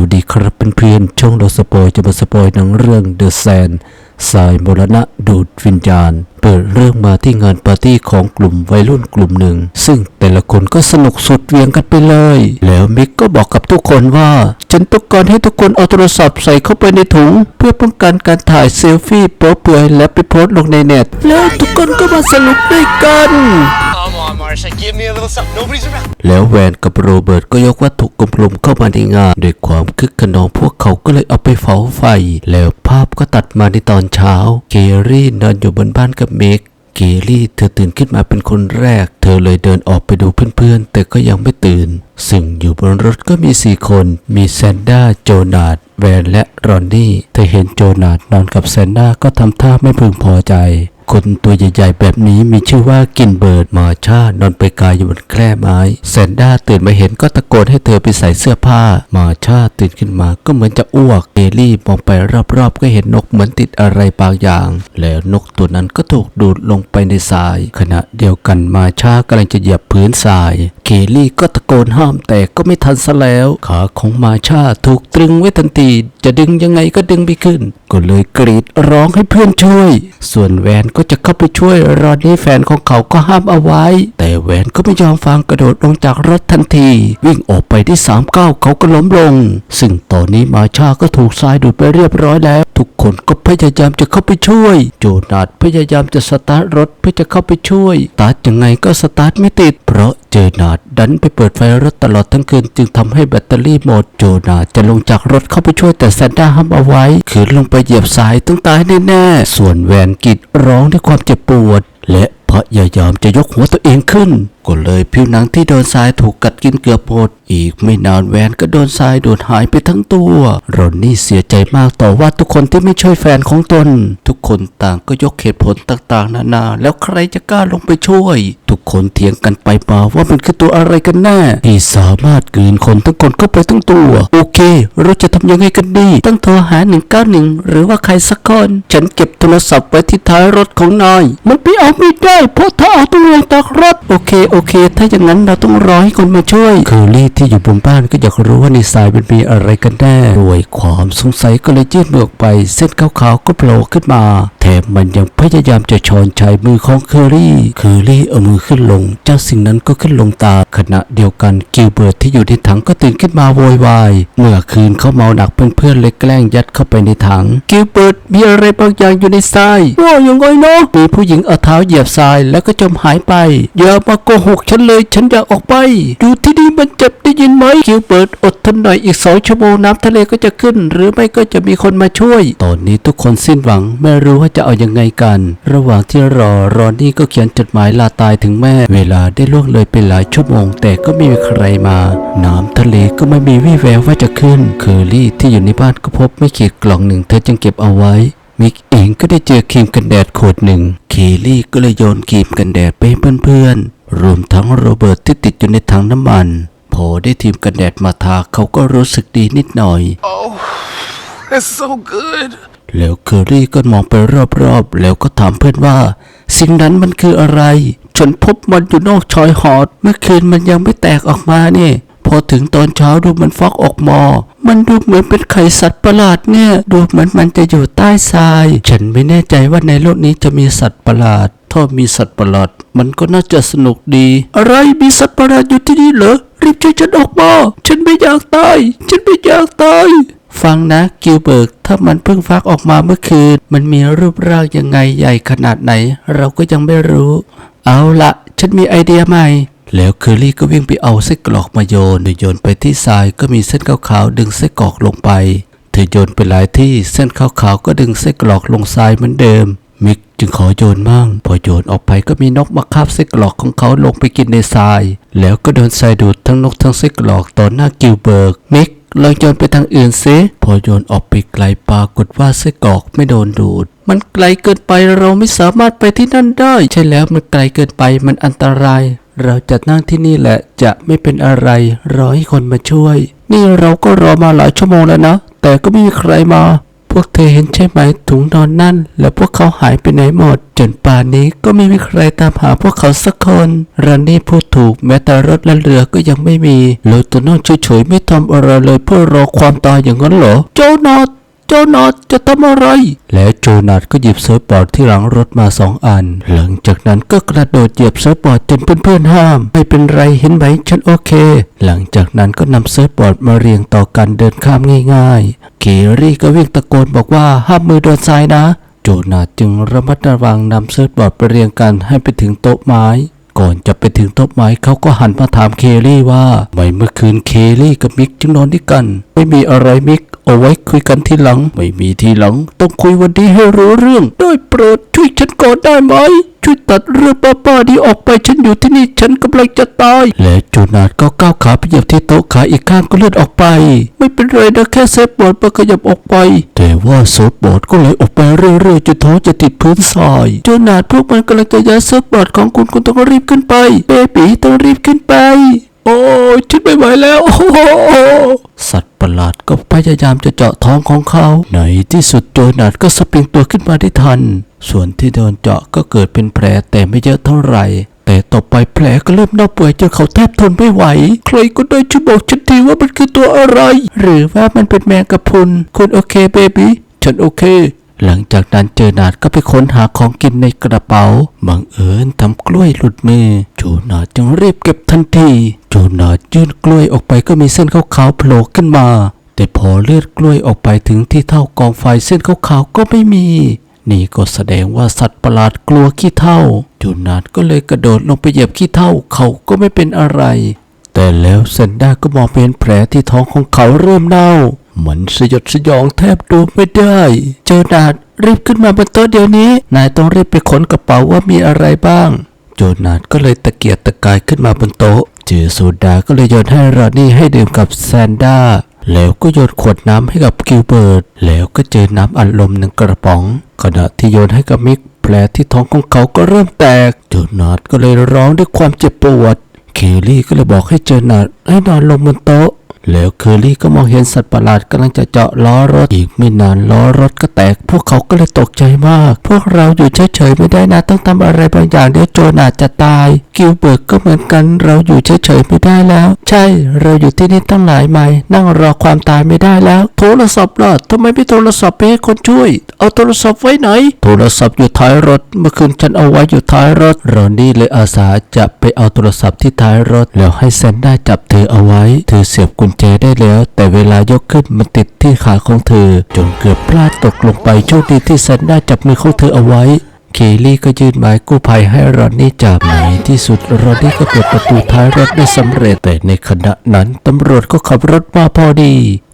วัสดีครับเพื่อนๆช่องเราสปอยจะมาสปอยหนังเรื่อง The Sand สายมรณะดูดวิญญาณ เปิดเรื่องมาที่งานปาร์ตี้ของกลุ่มวัยรุ่นกลุ่มหนึ่ง ซึ่งแต่ละคนก็สนุกสุดเวียงกันไปเลย แล้วมิกก็บอกกับทุกคนว่า ฉันต้องการให้ทุกคนเอาโทรศัพท์ใส่เข้าไปในถุง เพื่อป้องกันการถ่ายเซลฟี่โป๊เปลือยและไปโพสต์ลงในเน็ต แล้วทุกคนก็มาสนุกด้วยกัน on, Marsha, give me a little something. Nobody's around. แล้วแวนกับโรเบิร์ตก็ยกวัตถุกลมๆเข้ามาในงานด้วยความคึกขนองพวกเขาก็เลยเอาไปเผาไฟ แล้วภาพก็ตัดมาในตอนเช้า เกรี่นอนอยู่บนบ้านกับเมกเกรี่เธอตื่นขึ้นมาเป็นคนแรก เธอเลยเดินออกไปดูเพื่อนๆ แต่ก็ยังไม่ตื่น ซึ่งอยู่บนรถก็มีสี่คน มีแซนด้า โจนาธแวนและรอนนี่ เธอเห็นโจนาธนอนกับแซนด้าก็ทำท่าไม่พึงพอใจ คนตัวใหญ่ๆ แบบนี้มีชื่อว่ากินเบิร์ดมาชานอนไปกายอยู่บนแคร่ไม้แซนด้าตื่นมาเห็นก็ตะโกนให้เธอไปใส่เสื้อผ้า มาชาตื่นขึ้นมาก็เหมือนจะอ้วกเอลี่มองไปรอบๆ ก็เห็นนกเหมือนติดอะไรบางอย่าง แล้วนกตัวนั้นก็ถูกดูดลงไปในทราย ขณะเดียวกันมาชากำลังจะเหยียบพื้นทราย เคลี่ก็ตะโกนห้ามแต่ก็ไม่ทันซะแล้ว ขาของมาชาถูกตรึงไว้ทันที จะดึงยังไงก็ดึงไม่ขึ้น ก็เลยกรีดร้องให้เพื่อนช่วย ส่วนแวนก็จะเข้าไปช่วยรอนนี่แฟนของเขาก็ห้ามเอาไว้ แต่แวนก็ไม่ยอมฟังกระโดดลงจากรถทันที วิ่งออกไปได้สามก้าวเขาก็ล้มลง ซึ่งตอนนี้มาชาก็ถูกทรายดูดไปเรียบร้อยแล้ว ทุกคนก็พยายามจะเข้าไปช่วย โจนาธพยายามจะสตาร์ทรถเพื่อจะเข้าไปช่วย สตาร์ทยังไงก็สตาร์ทไม่ติด เพราะเจนาธดันไปเปิดไฟรถตลอดทั้งคืนจึงทำให้แบตเตอรี่หมดโจนาจะลงจากรถเข้าไปช่วยแต่แซนด้าห้ามเอาไว้ขืนลงไปเหยียบสายต้องตายแน่ๆ ส่วนแวนกิดร้องด้วยความเจ็บปวด และเพยายามจะยกหัวตัวเองขึ้น ก็เลยผิวหนังที่โดนทรายถูกกัดกินเกือบหมดอีกไม่นานแวนก็โดนทรายดูดหายไปทั้งตัวรอนนี่เสียใจมากต่อว่าทุกคนที่ไม่ช่วยแฟนของตน ทุกคนต่างก็ยกเหตุผลต่างๆ นานา แล้วใครจะกล้าลงไปช่วย ทุกคนเถียงกันไปมาว่ามันคือตัวอะไรกันแน่ที่สามารถกืนคนทั้งคนเข้าไปทั้งตัว โอเค เราจะทำยังไงกันดีต้องโทรหา191หรือว่าใครสักคน ฉันเก็บโทรศัพท์ไว้ที่ท้ายรถของนายมันไปเอาไม่ได้เพราะถ้าเอาต้องลงจากรถโอเคโอเค ถ้าอย่างนั้นเราต้องรอให้คนมาช่วยเคอรี่ที่อยู่บนบ้านก็อยากรู้ว่าในทรายมันมีอะไรกันแน่ด้วยความสงสัยก็เลยยื่นมือออกไป เส้นขาวๆก็โผล่ขึ้นมาแถมมันยังพยายามจะชอนชัยมือของเคอรี่ เคอรี่เอามือขึ้นลง เจ้าสิ่งนั้นก็ขึ้นลงตามขณะเดียวกันกิลเบิร์ตที่อยู่ในถังก็ตื่นขึ้นมาโวยวาย เมื่อคืนเขาเมาหนักเพื่อนๆเลยแกล้งยัดเข้าไปในถังกิลเบิร์ตมีอะไรบางอย่างอยู่ในทรายว่าอย่างไงเนาะมีผู้หญิงเอาเท้าเหยียบทรายแล้วก็จมหายไป อย่ามาโกหกฉันเลยฉันอยากออกไป อยู่ที่นี่มันเจ็บได้ยินไหมกิลเบิร์ตอดทนหน่อยอีกสองชั่วโมงน้ำทะเลก็จะขึ้น หรือไม่ก็จะมีคนมาช่วย ตอนนี้ทุกคนสิ้นหวังไม่รู้ว่าจะเอาอยังไงกัน ระหว่างที่รอรอนนี่ก็เขียนจดหมายลาตายถึงแม่ เวลาได้ล่วงเลยไปหลายชั่วโมง แต่ก็ไม่มีใครมา น้ำทะเลก็ไม่มีวี่แววว่าจะขึ้น เคอรี่ที่อยู่ในบ้านก็พบไม่ขีดกล่องหนึ่งเธอจึงเก็บเอาไว้ มิกเองก็ได้เจอครีมกันแดดขวดหนึ่ง เคลลี่ก็เลยโยนครีมกันแดดไปให้เพื่อนๆ รวมทั้งโรเบิร์ตที่ติดอยู่ในถังน้ำมัน พอได้ทีมกันแดดมาทาเขาก็รู้สึกดีนิดหน่อย Oh, that's so good. แล้วเคอรี่ก็มองไปรอบๆ แล้วก็ถามเพื่อนว่า สิ่งนั้นมันคืออะไร ฉันพบมันอยู่นอกชอยหอด เมื่อคืนมันยังไม่แตกออกมาเนี่ย พอถึงตอนเช้าดูมันฟอกออกมามันดูเหมือนเป็นไข่สัตว์ประหลาดเนี่ย ดูเหมือนมันจะอยู่ใต้ทราย ฉันไม่แน่ใจว่าในโลกนี้จะมีสัตว์ประหลาด ถ้ามีสัตว์ประหลาด มันก็น่าจะสนุกดี อะไรมีสัตว์ประหลาดอยู่ที่นี่เหรอ รีบช่วยฉันออกมา ฉันไม่อยากตาย ฉันไม่อยากตาย ฟังนะกิลเบิร์ก ถ้ามันเพิ่งฟักออกมาเมื่อคืน มันมีรูปร่างยังไงใหญ่ขนาดไหน เราก็ยังไม่รู้ เอาละฉันมีไอเดียใหม่ แล้วเคอรี่ก็วิ่งไปเอาไส้กรอกมาโยนโดยโยนไปที่ทรายก็มีเส้นขาวๆดึงไส้กรอกลงไป เธอโยนไปหลายที่เส้นขาวๆก็ดึงไส้กรอกลงทรายเหมือนเดิม มิกจึงขอโยนมั่ง พอโยนออกไปก็มีนกมาคาบไส้กรอกของเขาลงไปกินในทราย แล้วก็โดนทรายดูดทั้งนกทั้งไส้กรอกต่อหน้ากิลเบิร์ก มิกลองโยนไปทางอื่นซิพอโยนออกไปไกลปรากฏว่าไส้กรอกไม่โดนดูด มันไกลเกินไปเราไม่สามารถไปที่นั่นได้ ใช่แล้วมันไกลเกินไปมันอันตราย เราจะนั่งที่นี่แหละจะไม่เป็นอะไร รอให้คนมาช่วย นี่เราก็รอมาหลายชั่วโมงแล้วนะ แต่ก็ไม่มีใครมา พวกเธอเห็นใช่ไหมถุงนอนนั่น แล้วพวกเขาหายไปไหนหมด จนป่านนี้ก็ไม่มีใครตามหาพวกเขาสักคนรันนี่พูดถูกแม้แต่รถและเรือก็ยังไม่มีเลยตัวน้องเฉยๆไม่ทำอะไรเลยเพื่อรอความตายอย่างนั้นเหรอโจนาธ โจนาธจะทำอะไร และโจนาธก็หยิบเซิร์ฟบอร์ดที่หลังรถมาสองอัน หลังจากนั้นก็กระโดดเหยียบเซิร์ฟบอร์ดจนเพื่อนๆห้าม ไม่เป็นไรเห็นไหมฉันโอเค หลังจากนั้นก็นำเซิร์ฟบอร์ดมาเรียงต่อกันเดินข้ามง่ายๆเครี่ก็วิ่งตะโกนบอกว่าห้ามมือโดนทรายนะ โจนาธจึงระมัดระวังนำเซิร์ฟบอร์ดไปเรียงกันให้ไปถึงโต๊ะไม้ก่อนจะไปถึงโต๊ะไม้เขาก็หันมาถามเคลลี่ว่าไม่เมื่อคืนเคลลี่กับมิกจึงนอนด้วยกัน ไม่มีอะไรมิก เอาไว้คุยกันทีหลัง ไม่มีทีหลัง ต้องคุยวันนี้ให้รู้เรื่อง ได้โปรดช่วยฉันก่อนได้ไหม ช่วยตัดเรื่องป้าๆนี้ออกไปฉันอยู่ที่นี่ฉันกำลังจะตาย และจูนาดก็ก้าวขาไปเหยียบที่โต๊ะขาอีกข้างก็เลื่อนออกไป ไม่เป็นไรนะแค่เซฟบอร์ดมันขยับออกไป แต่ว่าเซฟบอร์ดก็เลยออกไปเรื่อยๆจนท้องจะติดพื้นทรายจูนาดพวกมันกำลังจะย้ายเซฟบอร์ดของคุณคุณต้องรีบขึ้นไปเบบีต้องรีบขึ้นไป โอ้ฉันไม่ไหวแล้วโอ้ ประหลาดก็พยายามจะเจาะท้องของเขา ในที่สุดโจนาดก็สปริงตัวขึ้นมาได้ทัน ส่วนที่โดนเจาะก็เกิดเป็นแผลแต่ไม่เยอะเท่าไหร่ แต่ต่อไปแผลก็เริ่มเน่าเปื่อยจนเขาแทบทนไม่ไหว ใครก็ได้ช่วยบอกฉันทีว่ามันคือตัวอะไร หรือว่ามันเป็นแมงกะพรุนคุณโอเคเบบี้ฉันโอเค หลังจากนั้นเจอนาดก็ไปค้นหาของกินในกระเป๋า บังเอิญทำกล้วยหลุดมือโจนาดจึงรีบเก็บทันทีโจนาดยื่นกล้วยออกไปก็มีเส้นขาวๆโผล่ขึ้นมา แต่พอเลือดกล้วยออกไปถึงที่เท่ากองไฟเส้นขาวๆก็ไม่มี นี่ก็แสดงว่าสัตว์ประหลาดกลัวขี้เท่าโจนาดก็เลยกระโดดลงไปเหยียบขี้เท่าเขาก็ไม่เป็นอะไร แต่แล้วเซนด้าก็มองเป็นแผลที่ท้องของเขาเริ่มเน่า มันสยดสยองแทบดูไม่ได้ เจอนาดรีบขึ้นมาบนโต๊ะเดี๋ยวนี้ นายต้องรีบไปค้นกระเป๋าว่ามีอะไรบ้าง โจนาดก็เลยตะเกียกตะกายขึ้นมาบนโต๊ะเจอโซดาก็เลยโยนให้รอนนี่ให้ดื่มกับแซนด้าแล้วก็โยนขวดน้ำให้กับกิลเบิร์ต แล้วก็เจอน้ำอัดลมหนึ่งกระป๋อง ขณะที่โยนให้กับมิก แผลที่ท้องของเขาก็เริ่มแตกโจนาดก็เลยร้องด้วยความเจ็บปวด เคลลี่ก็เลยบอกให้เจอนาดให้นอนลงบนโต๊ะ แล้วเคอรี่ก็มองเห็นสัตว์ประหลาดกำลังจะเจาะล้อรถอีกไม่นานล้อรถก็แตก พวกเขาก็เลยตกใจมาก พวกเราอยู่เฉยๆไม่ได้นะต้องทำอะไรบางอย่างเดี๋ยวโจนอาจจะตาย กิลเบิร์กก็เหมือนกันเราอยู่เฉยๆไม่ได้แล้ว ใช่เราอยู่ที่นี่ตั้งหลายไมล์นั่งรอความตายไม่ได้แล้ว โทรศัพท์ล่ะทำไมไม่โทรศัพท์ไปให้คนช่วย เอาโทรศัพท์ไว้ไหน โทรศัพท์อยู่ท้ายรถ เมื่อคืนฉันเอาไว้อยู่ท้ายรถรอนนี่เลยอาสาจะไปเอาโทรศัพท์ที่ท้ายรถ แล้วให้แซนด้าจับเธอเอาไว้เธอเสียบกุญแจได้แล้ว แต่เวลายกขึ้นมันติดที่ขาของเธอ จนเกือบพลาดตกลงไปโชคดีที่ซันด้าจับมือของเธอเอาไว้ เคลลี่ก็ยื่นไม้กู้ภัยให้รอนนี่จับในที่สุดรอนนี่ก็เปิดประตูท้ายรถได้สำเร็จแต่ในขณะนั้นตำรวจก็ขับรถมาพอดี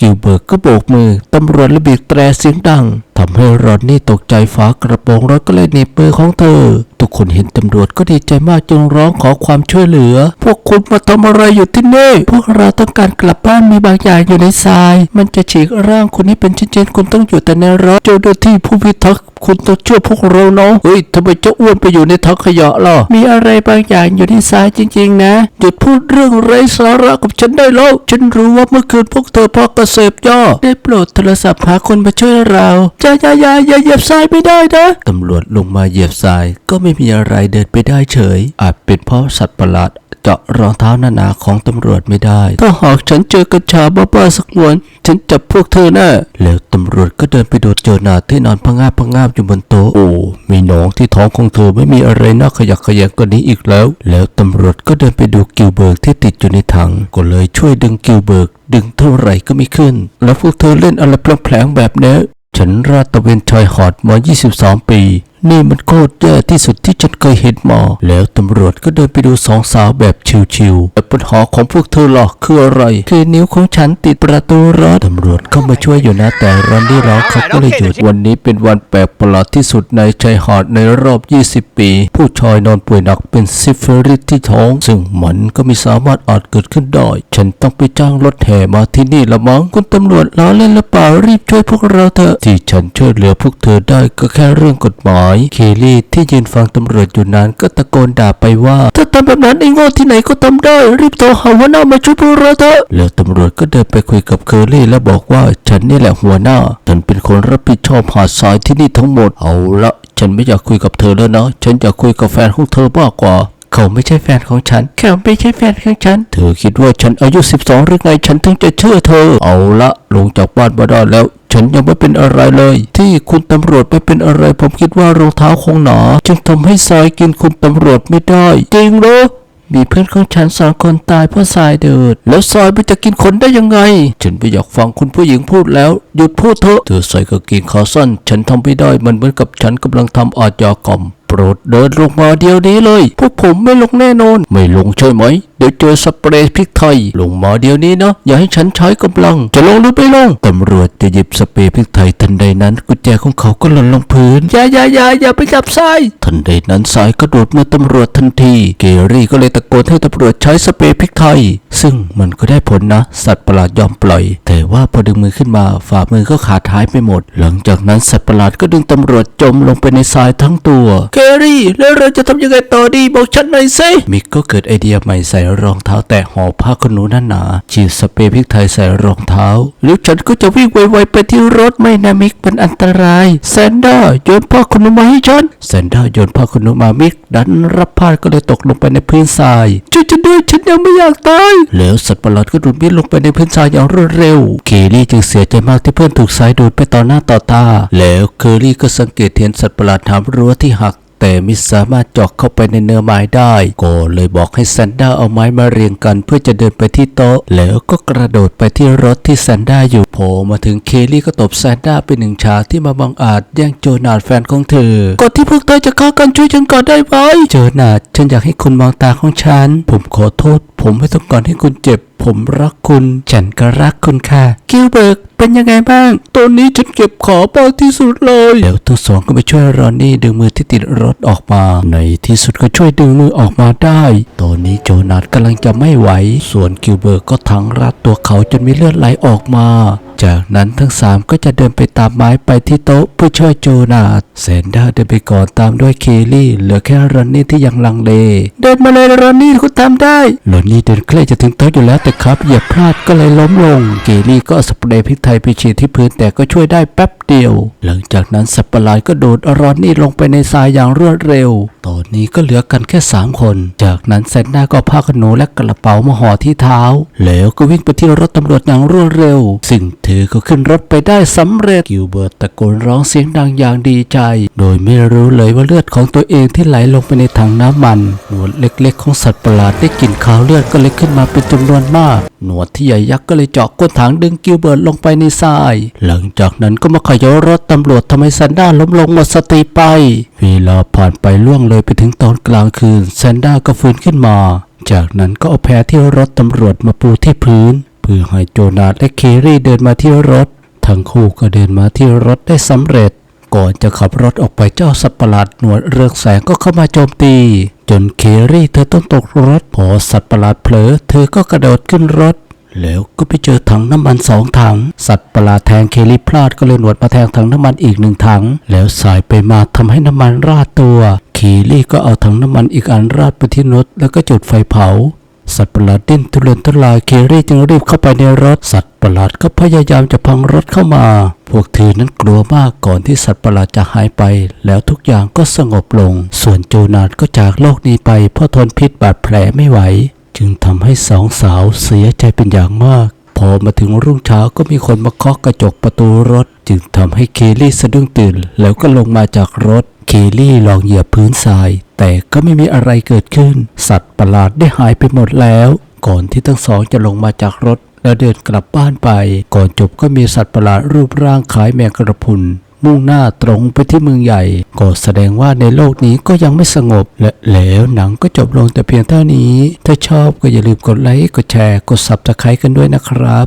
กิลเบิร์กก็โบกมือตำรวจระบีบแตรเสียงดัง ทำให้รอนนี่ตกใจฝากระโปรงรถก็เลยหนีบมือของเธอ ทุกคนเห็นตำรวจก็ดีใจมากจึงร้องขอความช่วยเหลือ พวกคุณมาทำอะไรอยู่ที่นี่ พวกเราต้องการกลับบ้านมีบางอย่างอยู่ในทราย มันจะฉีกร่างคุณให้เป็นชิ้นๆคุณต้องอยู่แต่ในรถเจ้าหน้าที่ผู้พิทักษ์คุณต้องช่วยพวกเราเนาะเฮ้ยทำไมเจ้าอ้วนไปอยู่ในถังขยะล่ะมีอะไรบางอย่างอยู่ในทรายจริง ๆ นะหยุดพูดเรื่องไร้สาระกับฉันได้แล้วฉันรู้ว่าเมื่อคืนพวกเธอพอกระเสพย่อได้โปรดโทรศัพท์หาคนมาช่วยเราอย่าอย่าอย่าอย่าเหยียบทรายไม่ได้นะตำรวจลงมาเหยียบทรายก็ไม่มีอะไรเดินไปได้เฉย อาจเป็นเพราะสัตว์ประหลาดเจาะรองเท้าหนาๆของตำรวจไม่ได้ ถ้าหากฉันเจอกัญชาบ้าๆสักวันฉันจับพวกเธอแน่แล้วตำรวจก็เดินไปดูเจอนาที่นอนพะงาบพะงาบอยู่บนโต๊ะโอ้มีหนองที่ท้องของเธอไม่มีอะไรน่าขยักขยงกว่านี้อีกแล้ว แล้วตำรวจก็เดินไปดูกิลเบิร์กที่ติดอยู่ในถังก็เลยช่วยดึงกิลเบิร์กดึงเท่าไหร่ก็ไม่ขึ้น แล้วพวกเธอเล่นอะไรแผลงๆแบบนี้ ฉันราตะเวนชายหอดมา 22 ปี นี่มันโคตรแย่ที่สุดที่ฉันเคยเห็นมา แล้วตำรวจก็เดินไปดูสองสาวแบบชิวๆแต่ปัญหาของพวกเธอหรอกคืออะไร คือนิ้วของฉันติดประตูรถตำรวจเข้ามาช่วยอยู่นะแต่รอนดี้ร้องเขาก็เลยหยุดวันนี้เป็นวันแปลกประหลาดที่สุดในชายหาดในรอบ 20 ปี ผู้ชายนอนป่วยหนักเป็นซิฟิลิสที่ท้อง ซึ่งมันก็ไม่สามารถอาจเกิดขึ้นได้ ฉันต้องไปจ้างรถแห่มาที่นี่ละมั้งคุณตำรวจล้อเล่นหรือเปล่ารีบช่วยพวกเราเถอะที่ฉันช่วยเหลือพวกเธอได้ก็แค่เรื่องกฎหมายเคลลี่ที่ยืนฟังตำรวจอยู่นั้นก็ตะโกนด่าไปว่าถ้าทำแบบนั้นไอ้โง่ที่ไหนก็ทำได้ รีบโทรหาหัวหน้ามาช่วยพวกเราเถอะแล้วตำรวจก็เดินไปคุยกับเคลลี่แล้วบอกว่าฉันนี่แหละหัวหน้า ฉันเป็นคนรับผิดชอบหาดทรายที่นี่ทั้งหมดเอาละฉันไม่อยากคุยกับเธอแล้วนะ ฉันอยากคุยกับแฟนของเธอมากกว่า เขาไม่ใช่แฟนของฉัน เขาไม่ใช่แฟนของฉัน เธอคิดว่าฉันอายุ 12 หรือไง ฉันถึงจะเชื่อเธอ เอาละ ลงจากบ้านมาได้แล้ว ฉันยังไม่เป็นอะไรเลย ที่คุณตำรวจไม่เป็นอะไร ผมคิดว่ารองเท้าคงหนา จึงทำให้สายกินคุณตำรวจไม่ได้ จริงเหรอมีเพื่อนของฉันสองคนตายเพราะทรายเดิดแล้วทรายมันจะกินคนได้ยังไง ฉันไม่อยากฟังคุณผู้หญิงพูดแล้ว หยุดพูดเถอะเธอใส่กางเกงขาสั้น ฉันทำไม่ได้มันเหมือนกับฉันกำลังทำอาชญากรรม ปรดเดินลงมาเดี๋ยวนี้เลย พวกผมไม่ลงแน่นอน ไม่ลงใช่ไหม เดี๋ยวเจอสเปรย์พริกไทย ลงมาเดี๋ยวนี้นะ อย่าให้ฉันใช้กำลัง จะลงหรือไม่ลง ตำรวจจะหยิบสเปรย์พริกไทยทันใดนั้น กุญแจของเขาก็หล่นลงพื้น อย่าอย่าอย่าอย่าไปจับทราย ทันใดนั้นสายกระโดดมาตำรวจทันที เกรี่ก็เลยตะโกนให้ตำรวจใช้สเปรย์พริกไทย ซึ่งมันก็ได้ผลนะ สัตว์ประหลาดยอมปล่อย แต่ว่าพอดึงมือขึ้นมาฝ่ามือก็ขาดหายไปหมด หลังจากนั้นสัตว์ประหลาดก็ดึงตำรวจจมลงไปในทรายทั้งตัวเกรี่ แล้วเราจะทำยังไงต่อดีบอกฉันหน่อยสิมิกก็เกิดไอเดียใหม่ใส่รองเท้าแตะห่อผ้าขนหนูหนาๆฉีดสเปรย์พริกไทยใส่รองเท้าแล้วฉันก็จะวิ่งไวๆไปที่รถไม่นะมิกมันอันตรายแซนด้าโยนผ้าขนหนูมาให้ฉันแซนด้าโยนผ้าขนหนูมามิกดันรับผ้าก็เลยตกลงไปในพื้นทรายช่วยฉันด้วยฉันยังไม่อยากตายแล้วสัตว์ประหลาดก็ดูดมิดลงไปในพื้นทรายอย่างรวดเร็ว เคลลี่จึงเสียใจมากที่เพื่อนถูกสายดูดไปต่อหน้าต่อตา แล้วเคลลี่ก็สังเกตเห็นสัตว์ประหลาดหามรั้วที่หักแต่ไม่สามารถเจาะเข้าไปในเนื้อไม้ได้ ก็เลยบอกให้แซนด้าเอาไม้มาเรียงกัน เพื่อจะเดินไปที่ โต๊ะ แล้วก็กระโดดไปที่รถที่แซนด้าอยู่โผล่มาถึงเคลลี่ก็ตบแซนด้าไปหนึ่งฉากที่มาบังอาจแย่งโจนาดแฟนของเธอก่อนที่พวกเธอจะฆ่ากันช่วยฉันก่อนได้ไหมโจนาดฉันอยากให้คุณมองตาของฉัน ผมขอโทษ ผมไม่ต้องการให้คุณเจ็บ ผมรักคุณ ฉันก็รักคุณค่ะกิลเบิร์กเป็นยังไงบ้าง ตอนนี้ฉันเก็บขอบาที่สุดเลย แล้วทั้งสองก็ไปช่วยรอนนี่ดึงมือที่ติดรถออกมา ในที่สุดก็ช่วยดึงมือออกมาได้ ตอนนี้โจนาธกำลังจะไม่ไหว ส่วนกิลเบิร์กก็ทั้งรัดตัวเขาจนมีเลือดไหลออกมาจากนั้นทั้งสามก็จะเดินไปตามไม้ไปที่โต๊ะเพื่อช่วยโจนาธแซนด้าเดินไปก่อนตามด้วยเคลี่ เหลือแค่รอนนี่ที่ยังลังเล เดินมาเลยรอนนี่คุณทำได้รอนนี่เดินใกล้จะถึงโต๊ะอยู่แล้วแต่ครับเหยียบพลาดก็เลยล้มลงเกลลี่ก็สเปรย์พริกไทยไปฉีดที่พื้นแต่ก็ช่วยได้แป๊บเดียว หลังจากนั้นสัตว์ปะหลาดก็โดดรอนนี่ลงไปในทรายอย่างรวดเร็ว ตอนนี้ก็เหลือกันแค่สามคน จากนั้นแซนด้าก็เอาผ้าขนหนูและกระเป๋ามาห่อที่เท้า แล้วก็วิ่งไปที่รถตำรวจอย่างรวดเร็วซึ่งเธอก็ขึ้นรถไปได้สำเร็จ กิวเบิร์ตตะโกนร้องเสียงดังอย่างดีใจ โดยไม่รู้เลยว่าเลือดของตัวเองที่ไหลลงไปในถังน้ำมัน หนวดเล็กๆ ของสัตว์ประหลาดได้กลิ่นขาวเลือดก็เลยขึ้นมาเป็นจำนวนมาก หนวดที่ใหญ่ยักษ์ก็เลยเจาะก้นถังดึงกิวเบิร์ตลงไปในทราย หลังจากนั้นก็มาขย่ารถตำรวจทำให้แซนด้าล้มลงหมดสติไป เวลาผ่านไปล่วงเลยไปถึงตอนกลางคืนแซนด้าก็ฟื้นขึ้นมา จากนั้นก็เอาแพรที่รถตำรวจมาปูที่พื้น เพื่อให้โจนาธและเครี่เดินมาที่รถ ทั้งคู่ก็เดินมาที่รถได้สำเร็จ ก่อนจะขับรถออกไปเจ้าสัตว์ประหลาดหนวดเรืองแสงก็เข้ามาโจมตี จนเครี่เธอต้องตกรถพอสัตว์ประหลาดเผลอ เธอก็กระโดดขึ้นรถ แล้วก็ไปเจอถังน้ำมันสองถัง สัตว์ประหลาดแทงเคลีพลาดก็เลยหนวดมาแทงถังน้ำมันอีกหนึ่งถัง แล้วสายไปมาทำให้น้ำมันราดตัว เคลีก็เอาถังน้ำมันอีกอันราดไปที่รถแล้วก็จุดไฟเผา สัตว์ประหลาดดิ้นทุรนทุรายเครี่จึงรีบเข้าไปในรถสัตว์ประหลาดก็พยายามจะพังรถเข้ามา พวกเธอนั้นกลัวมากก่อนที่สัตว์ประหลาดจะหายไป แล้วทุกอย่างก็สงบลง ส่วนโจนาธก็จากโลกนี้ไปเพราะทนพิษบาดแผลไม่ไหว จึงทำให้สองสาวเสียใจเป็นอย่างมาก พอมาถึงรุ่งเช้าก็มีคนมาเคาะกระจกประตูรถ จึงทำให้เคลลี่สะดุ้งตื่น แล้วก็ลงมาจากรถเคลลี่ลองเหยียบพื้นทราย แต่ก็ไม่มีอะไรเกิดขึ้น สัตว์ประหลาดได้หายไปหมดแล้ว ก่อนที่ทั้งสองจะลงมาจากรถ แล้วเดินกลับบ้านไป ก่อนจบก็มีสัตว์ประหลาดรูปร่างคล้ายแมงกระพุนมุ่งหน้าตรงไปที่เมืองใหญ่ ก็แสดงว่าในโลกนี้ก็ยังไม่สงบ และแล้วหนังก็จบลงแต่เพียงเท่านี้ ถ้าชอบก็อย่าลืมกดไลค์ กดแชร์ กด subscribe กันด้วยนะครับ